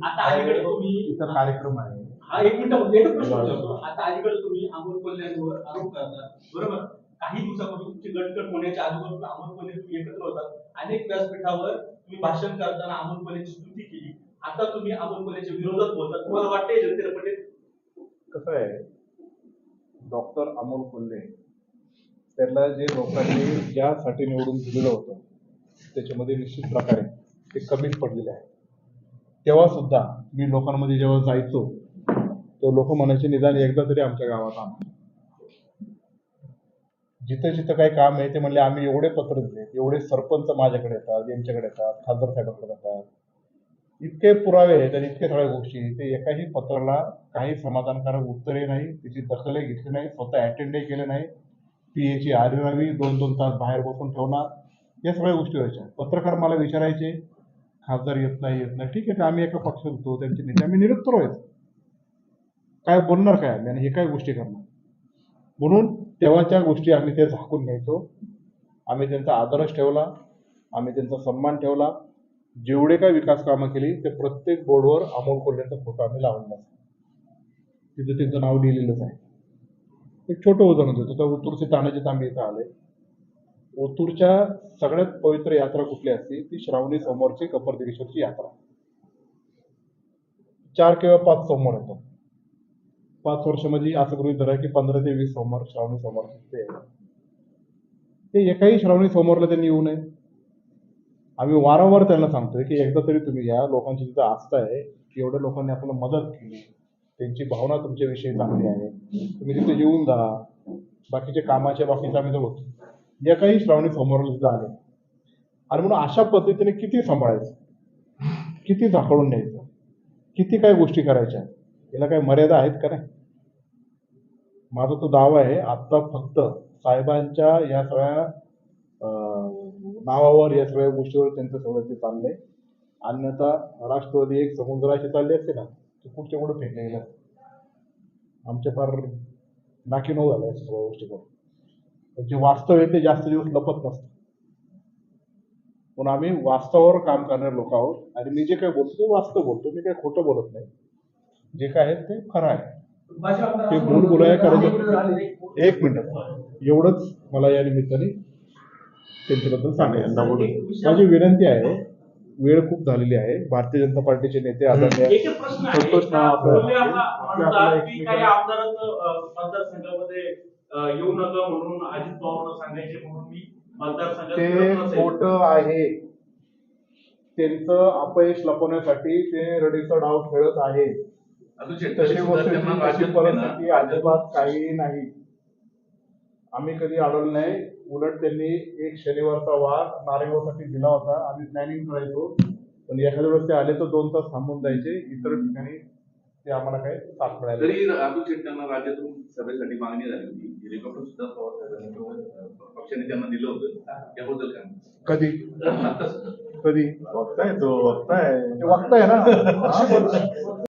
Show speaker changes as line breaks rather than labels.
इथं कार्यक्रम आहे.
हा एक मिनिट एकच प्रश्न विचारतो. आता अलीकडे तुम्ही अमोल कोल्ह्यांवर आरोप करता. बरोबर? काही दिवसापूर्वी तुमची गटकट होण्याच्या अगोदर तुम्ही अमोल कोल्हे तुम्ही एकत्र होतात अनेक व्यासपीठावर तुम्ही भाषण करताना अमोल कोल्हेची स्तुती केली. आता तुम्ही अमोल कोल्हेच्या विरोधात बोलतात तुम्हाला वाटतंय जनतेला पटेल?
कसं आहे? डॉक्टर अमोल कोल्हे त्याला जे लोकांनी ज्यासाठी निवडून दिलेलं होतं त्याच्यामध्ये निश्चित प्रकारे ते कमीच पडलेले आहे तेव्हा सुद्धा मी लोकांमध्ये जेव्हा जायचो तेव्हा लोक म्हणायचे निदान एकदा तरी आमच्या गावात आण. जिथं जिथं काही काम आहे ते म्हणले आम्ही एवढे पत्र दिले एवढे सरपंच माझ्याकडे येतात यांच्याकडे येतात खासदार साहेबांकडे येतात. इतके पुरावे आहेत आणि इतके सगळ्या गोष्टी ते एकाही पत्राला काही समाधानकारक उत्तरे नाही त्याची दखलही घेतली नाही स्वतः अटेंडही केले नाही. पी एची आरवी दोन दोन तास बाहेर बसून ठेवणार. या सगळ्या गोष्टी व्हायच्या. पत्रकार मला विचारायचे खासदार येत नाही येत नाही. ठीक आहे ते आम्ही एका पक्षात होतो त्यांचे नेते. आम्ही निरुत्तर व्हायचो काय बोलणार काय आम्ही? आणि हे काय गोष्टी करणार? म्हणून तेव्हाच्या गोष्टी आम्ही ते झाकून घ्यायचो. आम्ही त्यांचा आदरच ठेवला. आम्ही त्यांचा सन्मान ठेवला. जेवढे काय विकास कामं केली ते प्रत्येक बोर्डवर अमोल कोल्ह्यांचा फोटो आम्ही लावलेला आहे तिथं त्यांचं नाव लिहिलेलंच आहे. एक छोटं उदाहरण देतो. तर ओतूरचे तानाजी तांबे इथं आले. ओतूरच्या सगळ्यात पवित्र यात्रा कुठली असते? ती श्रावणी सोमवारची कपरदिगेश्वरची यात्रा. चार किंवा पाच सोमवार होतो पाच वर्ष म्हणजे असं गृहित धरा की पंधरा ते वीस सोमवार श्रावणी सोमवार ते ते एकाही श्रावणी सोमवारला त्यांनी येऊ नये. आम्ही वारंवार त्यांना सांगतोय की एकदा तरी तुम्ही या. लोकांची तिथं आस्था आहे की एवढ्या लोकांनी आपल्याला मदत केली. त्यांची भावना तुमच्याविषयी चांगली आहे. तुम्ही तिथे येऊन जा. बाकीचे कामाचे बाकीचे आम्ही तर होतो या काही श्रावणी समोर आले आणि म्हणून अशा पद्धतीने किती सांभाळायचं? किती झाकळून न्यायचं? किती काय गोष्टी करायच्या? याला काही मर्यादा आहेत का नाही? माझा तो दावा आहे आत्ता फक्त साहेबांच्या या सगळ्या नावावर या सगळ्या गोष्टीवर त्यांचं सगळं ते चाललंय. अन्यथा राष्ट्रवादी एक समुद्राची चालली असते ना ते कुठच्या कुठं फेकले गेलं आमच्या फार फार नाकीनऊ झालं या सगळ्या गोष्टी करून. जे वास्तव आहे ते जास्त दिवस लपत नसतं. पण आम्ही वास्तवावर काम करणारे लोक आहोत आणि मी जे काही बोलतो ते वास्तव बोलतो मी काही खोटं बोलत नाही. जे काय आहे ते खरं आहे. ते बोल बोलाय करायचं एक मिनिट. एवढंच मला या निमित्ताने त्यांच्याबद्दल सांगायचं माझी विनंती आहे वेळ खूप झालेली आहे. भारतीय जनता पार्टीचे नेते आदरणीय
एकच प्रश्न आहे.
संतोष
का
नाव आपलं-
येऊ नका म्हणून अजित पवारला सांगायचे म्हणून मी मतदारसंघात
ते. खोटं आहे. त्यांचं अपयश लपवण्यासाठी ते रडीचा डाव खेळत आहे. तशी परिस्थिती अजिबात काही नाही. आम्ही कधी अडवलं नाही. उलट त्यांनी एक शनिवारचा वार नारेगावसाठी दिला होता. आम्ही प्लॅनिंग करायचो. पण एखाद्या वेळेस ते आले तर दोन तास थांबून जायचे. इतर ठिकाणी ते आम्हाला काही साथ मिळाली
तरी अब्दुल शेख त्यांना राज्यातून सभेसाठी मागणी झाली होती. हेलिकॉप्टर सुद्धा पक्षाने त्यांना दिलं होतं. त्याबद्दल काय?
कधी? कधी?
बघताय तो बघताय.
ते वागताय ना.